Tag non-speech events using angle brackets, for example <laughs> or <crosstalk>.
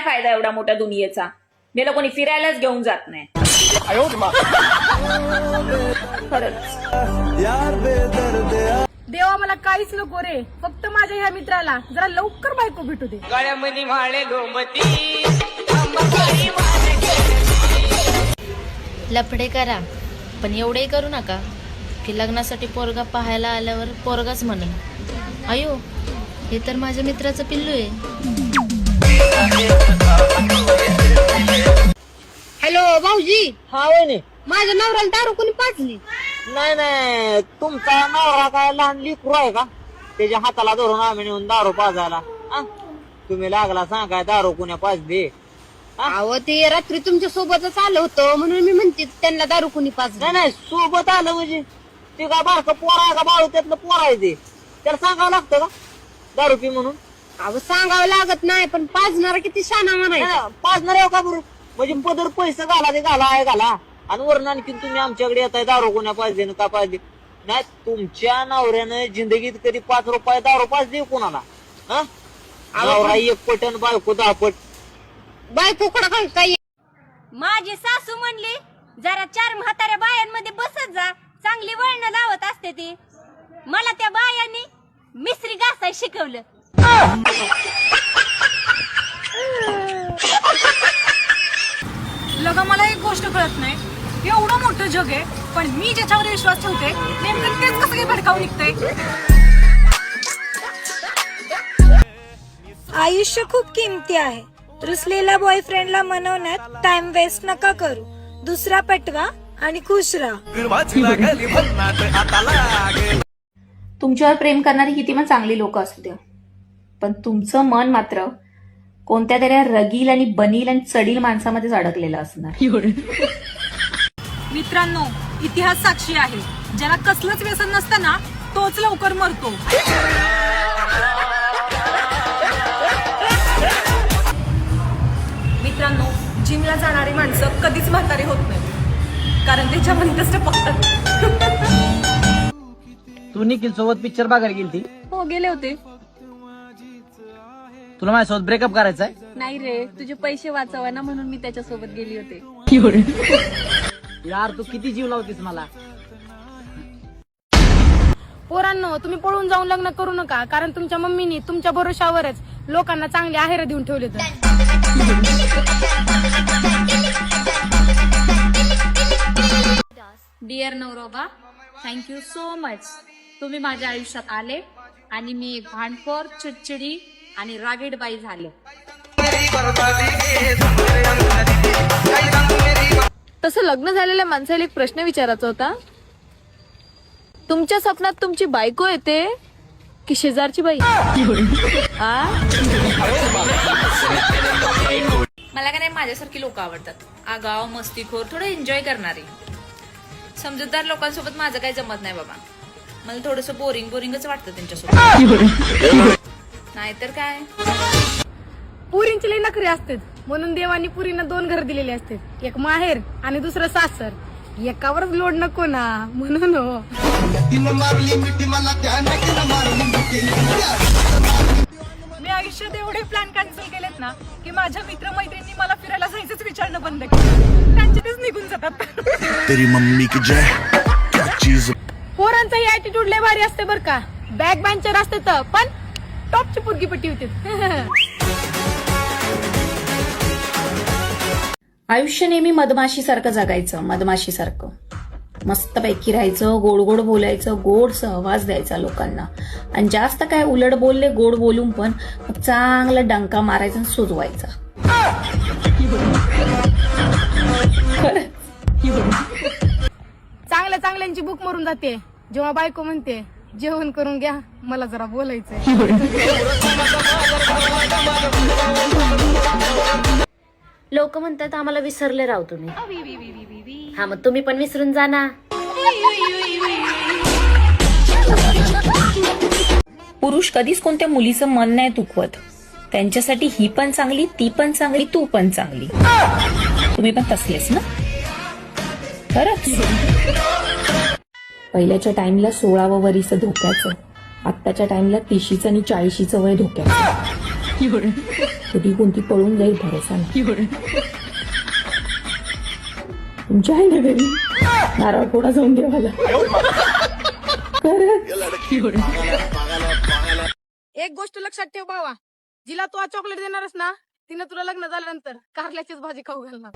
काय फायदा एवढा मोठ्या दुनियेचा? गेलं कोणी फिरायलाच घेऊन जात नाही. देवा मला काहीच नको रे. फक्त माझ्या ह्या मित्राला. जरा लवकर बायको भेटू दे. गळ्यामध्ये माळे लोमती लफडे करा पण एवढेही करू नका की लग्नासाठी पोरगा पाहायला आल्यावर पोरगाच म्हणेल अयो हे तर माझ्या मित्राचं पिल्लू आहे. भाऊजी. हा वहिनी. माझ्या नवऱ्याला दारू कोणी पाजली? नाही नाही. तुमचा नवरा काय लहान लिकरू आहे का? त्याच्या हाताला धरून आम्ही नेऊन दारू पाजायला. आ? तुम्ही लागला सांगाय दारू कुण्या पाजली? अहो ते रात्री तुमच्या सोबतच आलं होतं. म्हणून मी म्हणते त्यांना दारू कोणी पाजली? नाही नाही. सोबत आलं म्हणजे? ते काय बारकं पोर आहे का बाळू? त्यातलं पोर आहे ते. त्याला सांगावं लागतं का? दारू पी म्हणून. अहो सांगावं लागत नाही पण पाजणार किती शाना म्हणायचं. नाही, पाजणार आहे का बरं? म्हणजे पदर पैसे घाला ते घाला आहे घाला. आणि वरून आणखी तुम्ही आमच्याकडे येताय दारू कोण्या पाजली न का पाजली नाही तुमच्या नवऱ्यानं जिंदगीत कधी पाच रुपये दारू पाजली कोणाला? हा? नवरा एक पटन बायको दहा पट. बायको कडे काय काय माझी सासू म्हणली जरा चार म्हाताऱ्या बायांमध्ये बसत जा चांगली वळण लावत असते ती. मला त्या बायांनी मिसरी घासाय शिकवलं. <laughs> लगा मला एक गोष्ट कळत नाही. एवढं मोठं जग आहे पण मी ज्याच्यावर विश्वास ठेवते नेमकं तेच कसं काही भडकावून निघतंय? आयुष्य खूप किमती आहे. रुसलेल्या बॉयफ्रेंडला मनवण्यात टाइम वेस्ट नका करू. दुसरा पटवा आणि खुश राहा. तुमच्यावर प्रेम करणारी किती पण चांगली लोक असू द्या. पण तुमचं मन मात्र कोणत्या तरी रगील आणि बनील आणि चडील माणसामध्येच अडकलेलं असणार. मित्रांनो इतिहास साक्षी आहे. ज्याला कसलंच व्यसन नसतं ना तोच लवकर मरतो. मित्रांनो जिमला जाणारी माणसं कधीच म्हातारी होत नाही कारण त्याच्यामध्ये कष्ट फक्त तू निखिल सोबत पिक्चर बघायला गेली हो गेले होते. तुला माझ्यासोबत ब्रेकअप करायचा आहे नाही रे तुझे पैसे वाचवा ना म्हणून मी त्याच्यासोबत गेली होते. यार तू किती जीव लावतीस मला? पोरांनो तुम्ही पळून जाऊन लग्न करू नका कारण तुमच्या मम्मीनी तुमच्या भरोशावरच लोकांना चांगले आहेर देऊन ठेवले तर डिअर नवरोबा थँक्यू सो मच तुम्ही माझ्या आयुष्यात आले आणि मी एक भांडखोर चिडचिडी आणि रागीड बाई झाले. तसं लग्न झालेल्या माणसाला एक प्रश्न विचारायचा होता. तुमच्या स्वप्नात तुमची बायको येते की शेजारची बाई? आ? मला का नाही माझ्यासारखी लोक आवडतात. आगाव मस्तीखोर थोडं एन्जॉय करणारी. समजूतदार लोकांसोबत माझं काही जमत नाही बाबा. मला थोडस बोरिंग बोरिंगच वाटतं त्यांच्यासोबत. नाहीतर काय? पुरींची लई नखरे असते म्हणून देवानी पुरींना दोन घर दिलेले असते एक माहेर आणि दुसरं सासर. एकावरच लोड नको ना म्हणून हो. मी आयुष्यात एवढे प्लॅन कॅन्सल केलेत ना की माझ्या मित्रमैत्रिणी मला फिरायला जायचंच विचारणं बंद केलं. त्यांचे तेच निघून जातात. तेरी मम्मी की जय? क्या चीज? पोरांचा ही ऍटिट्यूड लय भारी असते बर का. बॅक बँचर असते तर पण टॉपची पुरगी पट्टी होते. आयुष्य नेहमी मधमाशीसारखं जगायचं मधमाशीसारखं. मस्तपैकी राहायचं गोड गोड बोलायचं गोड सहवास द्यायचा लोकांना. आणि जास्त काय उलट बोलले गोड बोलून पण चांगला डंका मारायचा आणि सुजवायचा. चांगल्या चांगल्यांची बुक मरून जाते. जेव्हा बायको म्हणते जेवण करून घ्या मला जरा बोलायचंय. लोक म्हणतात आम्हाला विसरले राव तुम्ही. हा मग तुम्ही पण विसरून जा ना. पुरुष कधीच कोणत्या मुलीचं मन नाही दुखवत. त्यांच्यासाठी ही पण चांगली ती पण चांगली तू पण चांगली. तुम्ही पण तसलेच ना? खरंच. पहिल्याच्या टाइमला सोळावं वरीचं धोक्याचं आत्ताच्या टाइमला तिशीचं आणि चाळीशीचं वय धोक्याचं. कधी कोणती पळून जाईल भरोसा नाही. तुमच्या आहे ना घरी? नारळ फोडा जाऊन देवाला एक गोष्ट लक्षात ठेव बाबा जिला तू आज चॉकलेट देणारस ना तिने तुला लग्न झाल्यानंतर कारल्याचीच भाजी खाऊ घालणार.